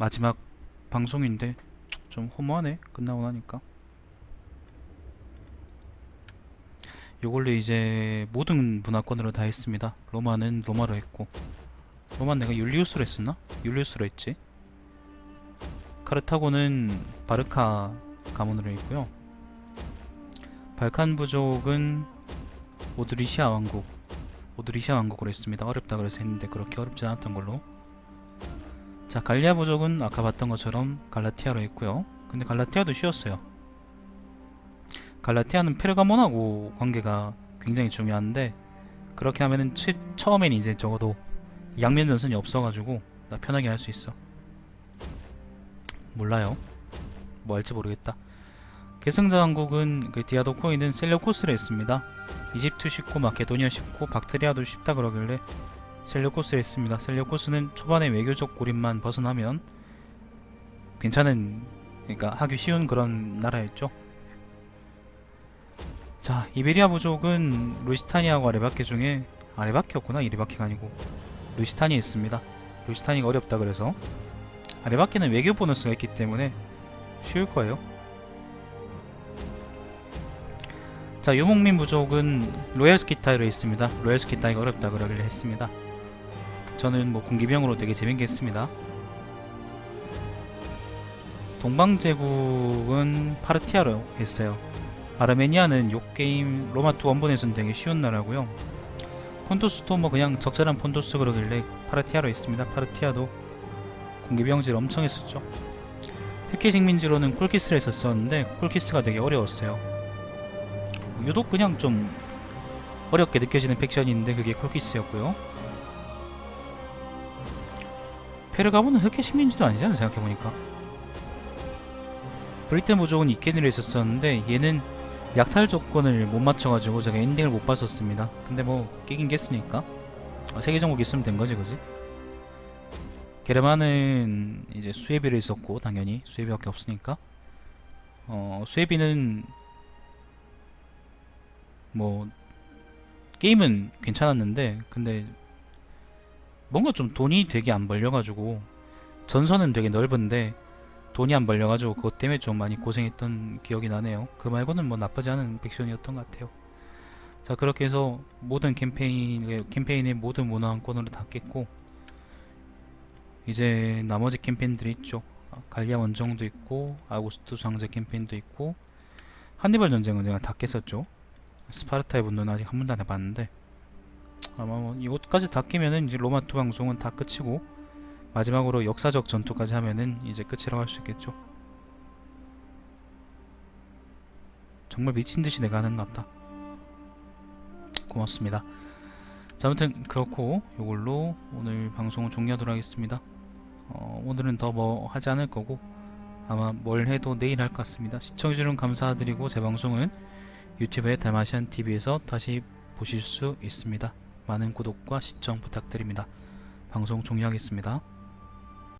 마지막 방송인데 좀 허무하네 끝나고 나니까. 요걸로 이제 모든 문화권으로 다 했습니다. 로마는 로마로 했고. 로마 내가 율리우스로 했었나? 율리우스로 했지. 카르타고는 바르카 가문으로 했고요. 발칸 부족은 오드리시아 왕국 오드리시아 왕국으로 했습니다. 어렵다 그래서 했는데 그렇게 어렵지 않았던 걸로 자 갈리아 부족은 아까 봤던 것처럼 갈라티아로 했고요. 근데 갈라티아도 쉬웠어요. 갈라티아는 페르가몬하고 관계가 굉장히 중요한데 그렇게 하면은 최, 처음엔 이제 적어도 양면 전선이 없어가지고 나 편하게 할 수 있어. 몰라요. 뭐 할지 모르겠다. 계승자 왕국은 그 디아도코이는 셀레코스를 했습니다. 이집트 쉽고 마케도니아 쉽고 박트리아도 쉽다 그러길래 셀레코스를 했습니다. 셀레코스는 초반에 외교적 고립만 벗어나면 괜찮은 그러니까 하기 쉬운 그런 나라였죠. 자 이베리아 부족은 루시타니아와 아레바케 중에 아레바케였구나. 이리바케가 아니고 루시타니 있습니다. 루시타니가 어렵다 그래서. 아레바케는 외교 보너스가 있기 때문에 쉬울 거예요. 자 유목민 부족은 로얄 스키타이로 있습니다. 로얄 스키타이가 어렵다 그러길래 했습니다 저는 뭐 군기병으로 되게 재밌게 했습니다. 동방제국은 파르티아로 했어요. 아르메니아는 요 게임 로마2 원본에서는 되게 쉬운 나라고요. 폰토스도 뭐 그냥 적절한 폰토스 그러길래 파르티아로 했습니다. 파르티아도 군기병질 엄청 했었죠. 흑해식민지로는 콜키스를 했었었는데 콜키스가 되게 어려웠어요. 유독 그냥 좀 어렵게 느껴지는 팩션인데 그게 콜키스였고요 페르가모는 흑해 식민지도 아니잖아 생각해보니까 브리튼 부족은 이케니를 했었었는데 얘는 약탈 조건을 못 맞춰가지고 제가 엔딩을 못 봤었습니다. 근데 뭐 깨긴 깼으니까 어, 세계 정복 있으면 된 거지, 그지? 게르만은 이제 수에비를 있었고 당연히 수에비밖에 없으니까 어 수에비는 뭐 게임은 괜찮았는데 근데 뭔가 좀 돈이 되게 안 벌려가지고 전선은 되게 넓은데 돈이 안 벌려가지고 그것 때문에 좀 많이 고생했던 기억이 나네요. 그 말고는 뭐 나쁘지 않은 팩션이었던 것 같아요. 자 그렇게 해서 모든 캠페인 캠페인의 모든 문화권으로 다 깼고 이제 나머지 캠페인들이 있죠. 아, 갈리아 원정도 있고 아우구스투스 황제 캠페인도 있고 한니발 전쟁은 제가 다 깼었죠. 스파르타의 분노는 아직 한 번도 안 해봤는데 아마 뭐 이것까지 다 깨면은 이제 로마 2 방송은 다 끝이고 마지막으로 역사적 전투까지 하면은 이제 끝이라고 할 수 있겠죠. 정말 미친 듯이 내가 하는 것 같다. 고맙습니다. 자, 아무튼 그렇고 이걸로 오늘 방송을 종료하도록 하겠습니다. 어, 오늘은 더 뭐 하지 않을 거고 아마 뭘 해도 내일 할 것 같습니다. 시청해주셔서 감사드리고 제 방송은 유튜브의 달마시안 TV에서 다시 보실 수 있습니다. 많은 구독과 시청 부탁드립니다. 방송 종료하겠습니다.